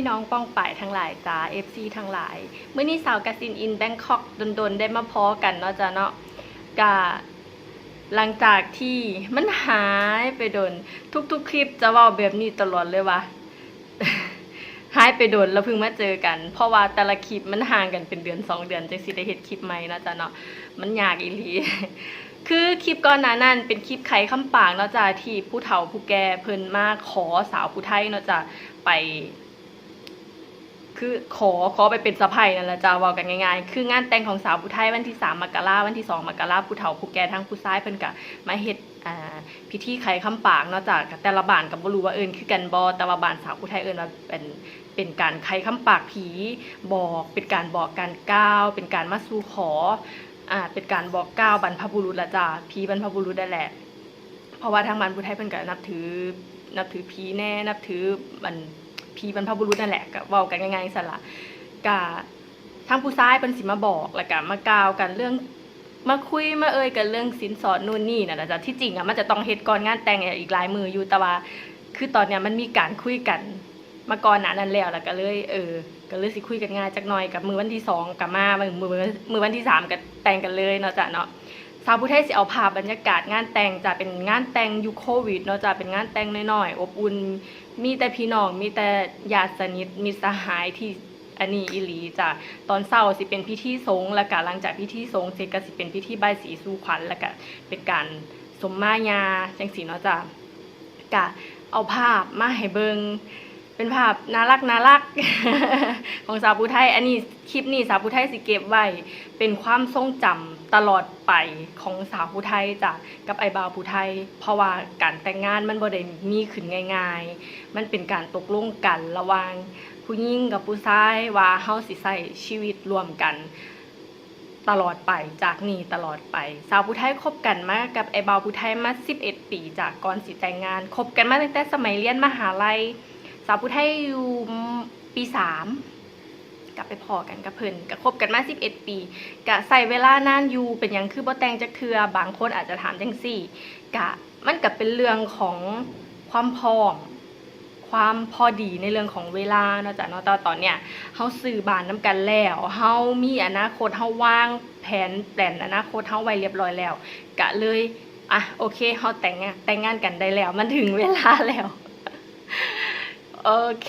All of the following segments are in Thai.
พี่น้องป้องป่ายทั้งหลายจ้า FC ทั้งหลายเมื่อนี้สาวกาซินอินแบงคอกดนๆได้มาพอกันเนาะจ้าเนาะกะหลังจากที่มันหายไปโดน ทุกๆคลิปจะว่าแบบนี้ตลอดเลยว่าหายไปโดนแล้วเพิ่งมาเจอกัน เพราะว่าแต่ละคลิปมันห่างกันเป็นเดือนสองเดือนจังสิได้เฮ็ดคลิปใหม่เนาะจ้ะเนาะมันยากอีหลีคือคลิปก่อนหน้านั้นเป็นคลิปไขคำปากเนาะจ้ะที่ผู้เฒ่าผู้แก่เพิ่นมาขอสาวผู้ไทยเนาะจ้ะไป คือขอขอไปเป็นสะใภ้นั่นแหละจ้าว้ากันง่ายๆ คืองานแต่งของสาวผู้ไทยวันที่สามมกราวันที่สองมกราผู้เฒ่าผู้แก่ทั้งผู้ชายเพิ่นก็มาเฮ็ดอ่าพิธีไขคำปากเนาะจ้ะก็แต่ละบ้านก็บ่รู้ว่าเอิ้นคือกันบ่แต่ว่าบ้านสาวผู้ไทยเอิ้นว่าเป็นเป็นการไขคำปากผีบอก เป็นการบอกการกล่าว เป็นการมาสู่ขออ่าเป็นการบอกกล่าวบรรพบุรุษละจ้าผีบรรพบุรุษนั่แหละเพราะว่าทางบ้านผู้ไทยเพิ่นก็นับถือนับถือผีแน่นับถือมัน ผีบรรพบุรุษนั่นแหละก็เว้ากันง่ายๆสละกะทางผู้ชายเพิ่นสิมาบอกแล้วก็มากล่าวกันเรื่องมาคุยมาเอ่ยกันเรื่องสินสอดนู่นนี่น่ะนะจ๊ะที่จริงอะมันจะต้องเฮ็ดก่อนงานแต่งอีกหลายมืออยู่แต่ว่าคือตอนเนี้ยมันมีการคุยกันมาก่อนหน้านั้นแล้วแล้วก็เลยเออก็เลยสิคุยกันง่ายจักหน่อยกับมือวันที่สองกับมามือมือมือวันที่สามก็แต่งกันเลยเนาะจ้ะเนาะ สาวผู้ไทยสิเอาภาพบรรยากาศงานแต่งจะเป็นงานแต่งยุคโควิดเนาะจะเป็นงานแต่งน้อยๆอบอุ่นมีแต่พี่น้องมีแต่ญาติสนิทมีสหายที่อันนี้อีหลีจ้ะตอนเช้าสิเป็นพิธีสงฆ์แล้วก็หลังจากพิธีสงฆ์เสร็จก็สิเป็นพิธีใบายสีสู่ขวัญแล้วก็เป็นการสมมาญาจังสีเนาะจ้ะก็เอาภาพมาให้เบิงเป็นภาพน่ารักน่ารักของสาวผู้ไทย อันนี้คลิปนี้สาวผู้ไทยสิเก็บไว้เป็นความทรงจำ ตลอดไปของสาวผู้ไทยจ้ะกับไอ้บ่าวผู้ไทย เพราะว่าการแต่งงานมันบ่ได้มีขึ้นง่าย ๆ มันเป็นการตกลงกันระหว่างผู้หญิงกับผู้ชายว่าเฮาสิใช้ชีวิตร่วมกันตลอดไปจากนี้ตลอดไป สาวผู้ไทยคบกันมากับไอ้บ่าวผู้ไทยมา11 ปีจากก่อนสิแต่งงานคบกันมาตั้งแต่สมัยเรียนมหาลัย สาวผู้ไทยอยู่ปีสาม กลับไปพอกันกับเพิ่นก็คบกันมา 11 ปีกะใส่เวลานานอยู่เป็นยังคือบ่แต่งจักเทือบางคนอาจจะถามจังซี่กะมันก็เป็นเรื่องของความพร้อมความพอดีในเรื่องของเวลาเนาะจ้ะเนาะแต่ว่าตอนเนี้ยเฮาซื้อบานนํกันแล้วเฮามีอนาคตเฮาวางแผนแปลนอนาคตเฮาไว้เรียบร้อยแล้ว กะเลยอะโอเคเฮาแต่งงานแต่งงานกันได้แล้ว มันถึงเวลาแล้ว โอเค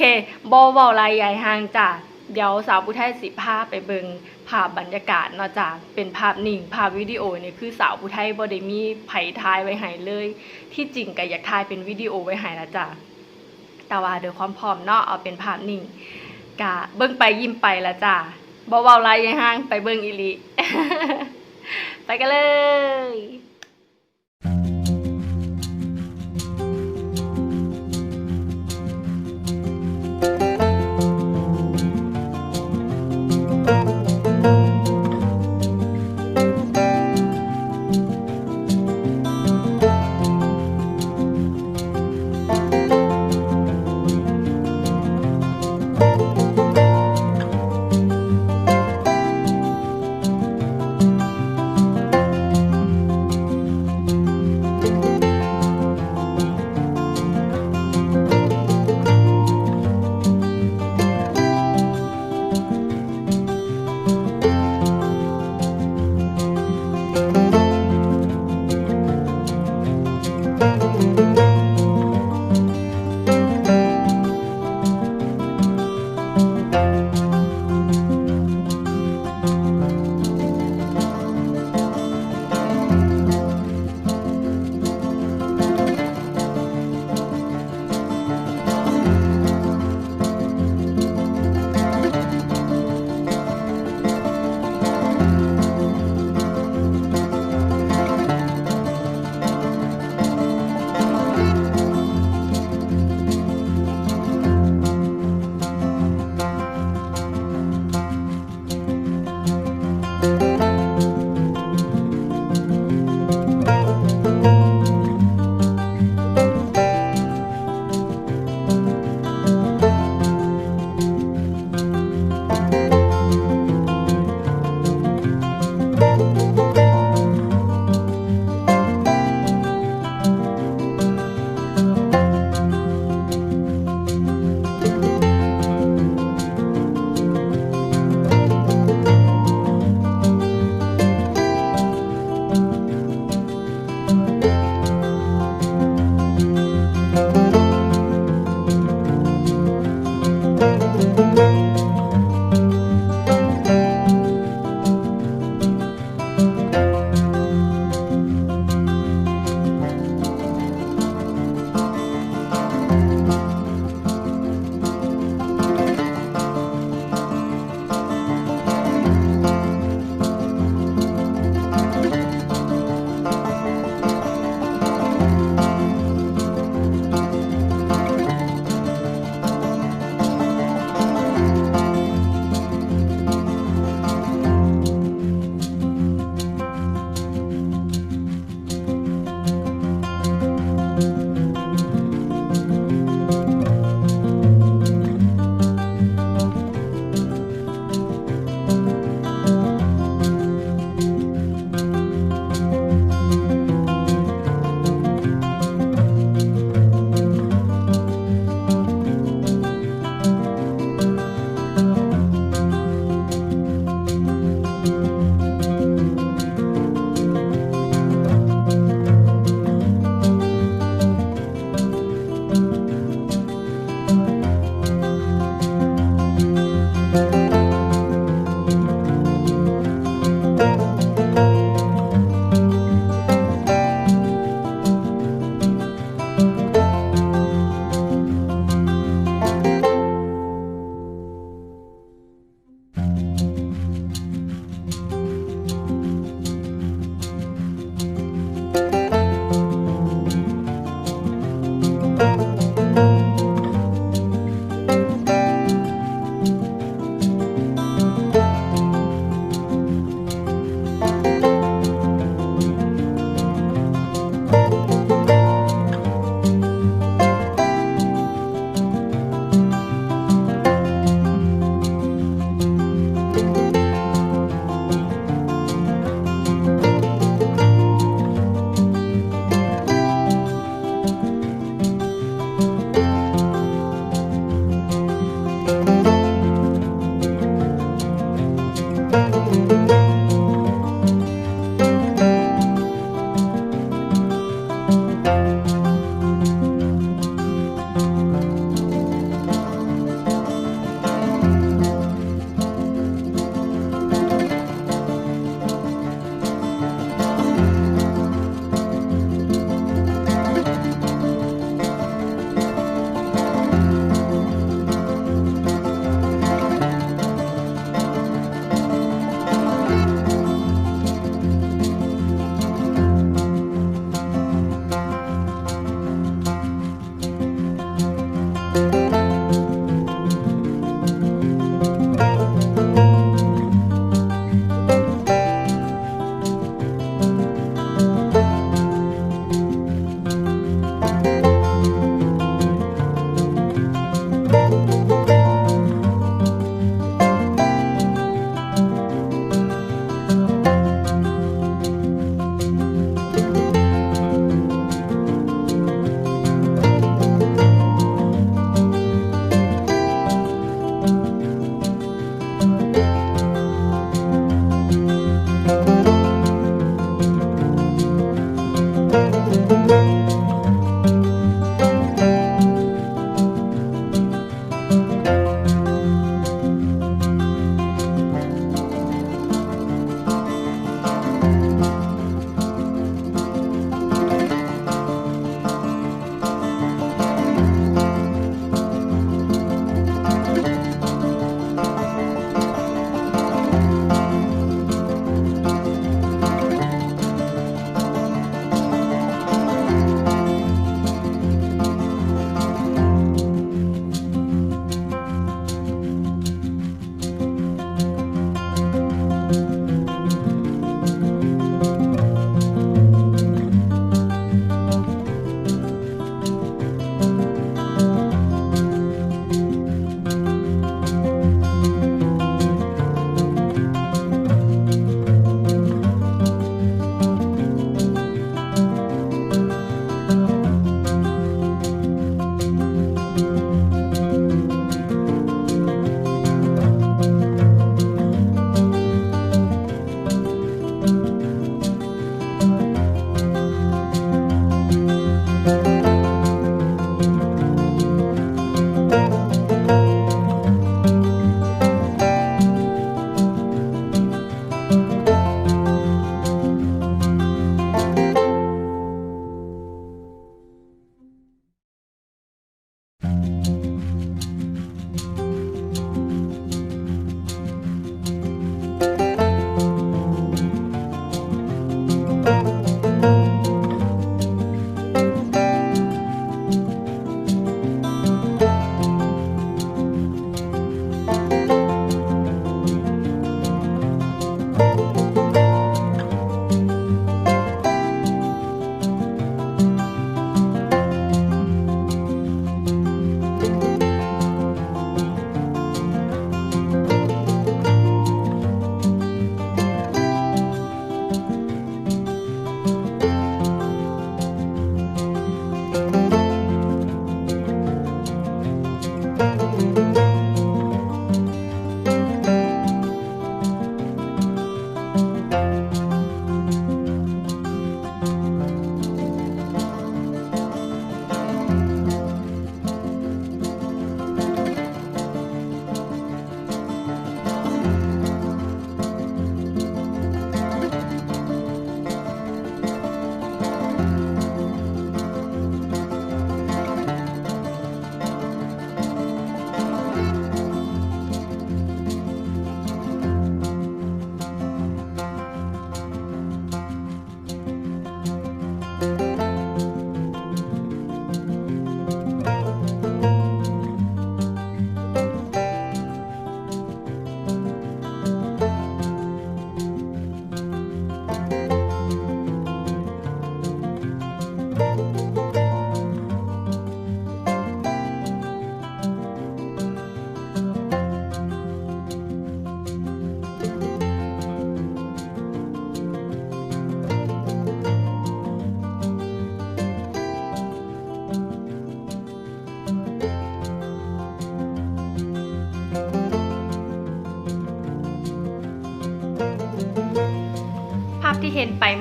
บอเว้าลายใหญ่ห่างจ้ะ เดี๋ยวสาวผู้ไทยสิพาไปเบิงภาพบรรยากาศเนาะจ้ะเป็นภาพนิ่งภาพวิดีโอนี่คือสาวผู้ไทยบ่ได้มีไผทายไว้ให้เลย ที่จริงก็อยากถ่ายเป็นวิดีโอไว้ให้ละจ้ะแต่ว่าเดี๋ยวความพร้อมเนาะเอาเป็นภาพนิ่งกะเบิ่งไปยิ้มไปละจ้ะบ่เว้าลายใหญ่ห่างไปเบิ่งอีหลีไปกันเลย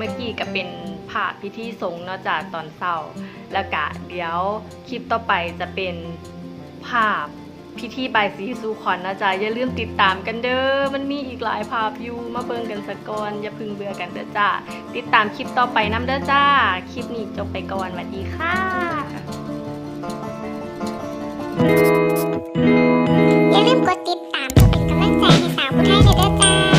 ื่อกี้ก็เป็นภาพพิธีสงฆ์เนาะจากตอนเศร้า แล้วกะเดี๋ยวคลิปต่อไปจะเป็นภาพพิธีบายสีสุขอนนะจ๊ะอย่าลืมติดตามกันเด้อมันมีอีกหลายภาพอยู่มาเบิ่งกันสะก่อนอย่าพึ่งเบื่อกันเด้อจ้าติดตามคลิปต่อไปน้ำเด้อจ้าคลิปนี้จบไปก่อนสวัสดีค่ะ อย่าลืมกดติดตามเพื่อเป็นกำลังใจให้สาวผู้ไทยเด้อจ้า